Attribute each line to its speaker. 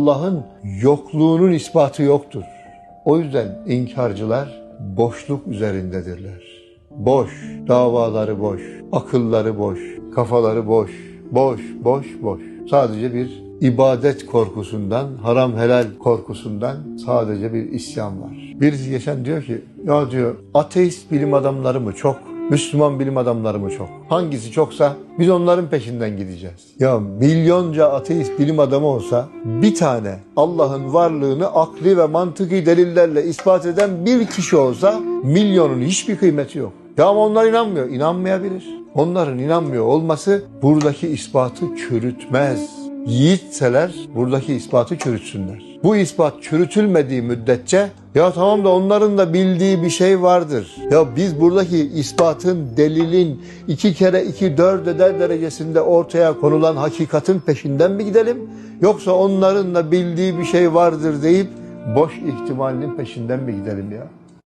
Speaker 1: Allah'ın yokluğunun ispatı yoktur. O yüzden inkarcılar boşluk üzerindedirler. Boş, davaları boş, akılları boş, kafaları boş, boş, boş, boş. Sadece bir ibadet korkusundan, haram helal korkusundan sadece bir isyan var. Birisi geçen diyor ki, ya diyor ateist bilim adamları mı çok, Müslüman bilim adamları mı çok? Hangisi çoksa biz onların peşinden gideceğiz. Ya milyonca ateist bilim adamı olsa bir tane Allah'ın varlığını akli ve mantıki delillerle ispat eden bir kişi olsa milyonun hiçbir kıymeti yok. Ya ama onlar inanmıyor. İnanmayabilir. Onların inanmıyor olması buradaki ispatı çürütmez. Yiğitseler buradaki ispatı çürütsünler. Bu ispat çürütülmediği müddetçe ya tamam da onların da bildiği bir şey vardır. Ya biz buradaki ispatın, delilin iki kere iki dört eder derecesinde ortaya konulan hakikatin peşinden mi gidelim? Yoksa onların da bildiği bir şey vardır deyip boş ihtimalinin peşinden mi gidelim ya?